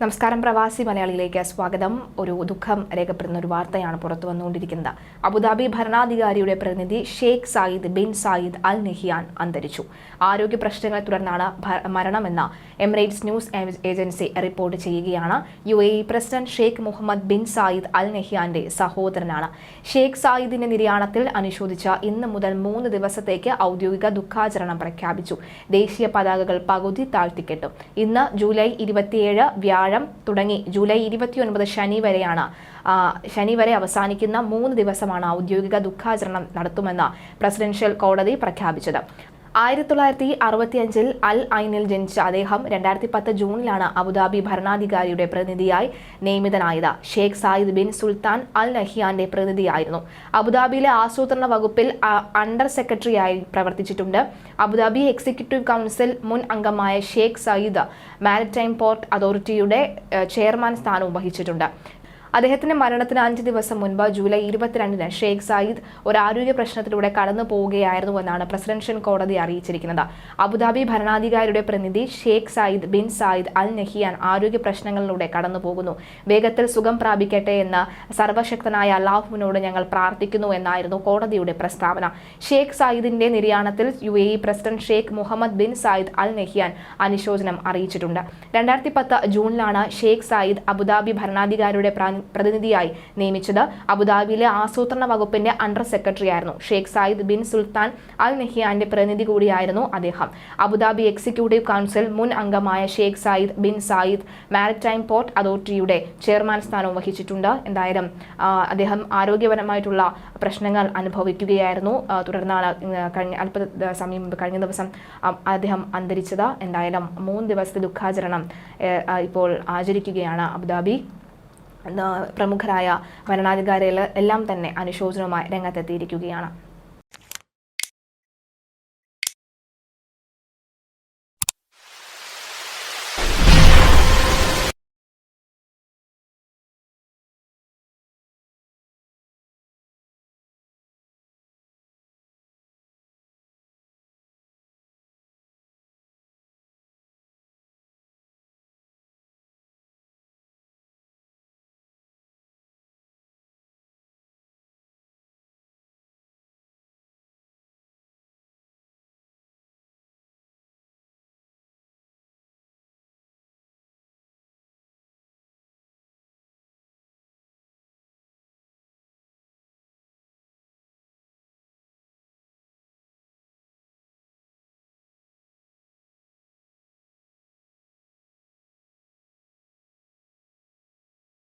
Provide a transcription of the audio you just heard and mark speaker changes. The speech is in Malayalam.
Speaker 1: നമസ്കാരം പ്രവാസി മലയാളിയിലേക്ക് സ്വാഗതം. ഒരു ദുഃഖം രേഖപ്പെടുന്ന ഒരു വാർത്തയാണ് പുറത്തു വന്നുകൊണ്ടിരിക്കുന്നത്. അബുദാബി ഭരണാധികാരിയുടെ പ്രതിനിധി Sheikh Zayed bin Zayed Al Nahyan അന്തരിച്ചു. ആരോഗ്യ പ്രശ്നങ്ങളെ തുടർന്നാണ് മരണമെന്ന എമിറേറ്റ്സ് ന്യൂസ് ഏജൻസി റിപ്പോർട്ട് ചെയ്യുകയാണ്. U A president Sheikh Mohammed bin Zayed Al നെഹിയാന്റെ സഹോദരനാണ്. ഷെയ്ഖ് സായിദിന്റെ നിര്യാണത്തിൽ അനുശോചിച്ച ഇന്ന് മുതൽ മൂന്ന് ദിവസത്തേക്ക് ഔദ്യോഗിക ദുഃഖാചരണം പ്രഖ്യാപിച്ചു. ദേശീയ പതാകകൾ പകുതി താഴ്ത്തിക്കെട്ടും. ഇന്ന് ജൂലൈ ഇരുപത്തിയേഴ് വ്യാഴം തുടങ്ങി ജൂലൈ ഇരുപത്തിയൊൻപത് ശനി വരെയാണ്. ശനി വരെ അവസാനിക്കുന്ന മൂന്ന് ദിവസമാണ് ഔദ്യോഗിക ദുഃഖാചരണം നടത്തുമെന്ന് പ്രസിഡൻഷ്യൽ കോടതി പ്രഖ്യാപിച്ചത്. ആയിരത്തി തൊള്ളായിരത്തി അറുപത്തിയഞ്ചിൽ അൽ ഐനിൽ ജനിച്ച അദ്ദേഹം രണ്ടായിരത്തി പത്ത് ജൂണിലാണ് അബുദാബി ഭരണാധികാരിയുടെ പ്രതിനിധിയായി നിയമിതനായത്. Sheikh Zayed bin Sultan Al നഹിയാന്റെ പ്രതിനിധിയായിരുന്നു. അബുദാബിയിലെ ആസൂത്രണ വകുപ്പിൽ അണ്ടർ സെക്രട്ടറിയായി പ്രവർത്തിച്ചിട്ടുണ്ട്. അബുദാബി എക്സിക്യൂട്ടീവ് കൗൺസിൽ മുൻ അംഗമായ ഷെയ്ഖ് സയ്യിദ് മാരിടൈം പോർട്ട് അതോറിറ്റിയുടെ ചെയർമാൻ സ്ഥാനവും വഹിച്ചിട്ടുണ്ട്. അദ്ദേഹത്തിന്റെ മരണത്തിന് അഞ്ച് ദിവസം മുൻപ് ജൂലൈ ഇരുപത്തിരണ്ടിന് ഷെയ്ഖ് സായിദ് ഒരു ആരോഗ്യ പ്രശ്നത്തിലൂടെ കടന്നു പോവുകയായിരുന്നുവെന്നാണ് പ്രസിഡൻഷ്യൽ കോടതി അറിയിച്ചിരിക്കുന്നത്. അബുദാബി ഭരണാധികാരിയുടെ പ്രതിനിധി Sheikh Zayed bin Zayed Al Nahyan ആരോഗ്യ പ്രശ്നങ്ങളിലൂടെ കടന്നു പോകുന്നു. വേഗത്തിൽ സുഖം പ്രാപിക്കട്ടെ എന്ന് സർവശക്തനായ അള്ളാഹുവിനോട് ഞങ്ങൾ പ്രാർത്ഥിക്കുന്നു എന്നായിരുന്നു കോടതിയുടെ പ്രസ്താവന. ഷെയ്ഖ് സായിദിന്റെ നിര്യാണത്തിൽ U A president Sheikh Mohammed bin Zayed Al Nahyan അനുശോചനം അറിയിച്ചിട്ടുണ്ട്. രണ്ടായിരത്തി പത്ത് ജൂണിലാണ് ഷെയ്ഖ് സായിദ് അബുദാബി ഭരണാധികാരിയുടെ പ്രതിനിധിയായി നിയമിച്ചത്. അബുദാബിയിലെ ആസൂത്രണ വകുപ്പിന്റെ അണ്ടർ സെക്രട്ടറി ആയിരുന്നു. Sheikh Zayed bin Sultan Al നെഹിയാന്റെ പ്രതിനിധി കൂടിയായിരുന്നു അദ്ദേഹം. അബുദാബി എക്സിക്യൂട്ടീവ് കൗൺസിൽ മുൻ അംഗമായ Sheikh Zayed bin Zayed maritime port അതോറിറ്റിയുടെ ചെയർമാൻ സ്ഥാനവും വഹിച്ചിട്ടുണ്ട്. എന്തായാലും അദ്ദേഹം ആരോഗ്യപരമായിട്ടുള്ള പ്രശ്നങ്ങൾ അനുഭവിക്കുകയായിരുന്നു. തുടർന്നാണ് കഴിഞ്ഞ അല്പ സമയം കഴിഞ്ഞ ദിവസം അദ്ദേഹം അന്തരിച്ചത്. എന്തായാലും മൂന്ന് ദിവസത്തെ ദുഃഖാചരണം ഇപ്പോൾ ആചരിക്കുകയാണ് അബുദാബി. പ്രമുഖരായ ഭരണാധികാരികൾ എല്ലാം തന്നെ അനുശോചനവുമായി രംഗത്തെത്തിയിരിക്കുകയാണ്.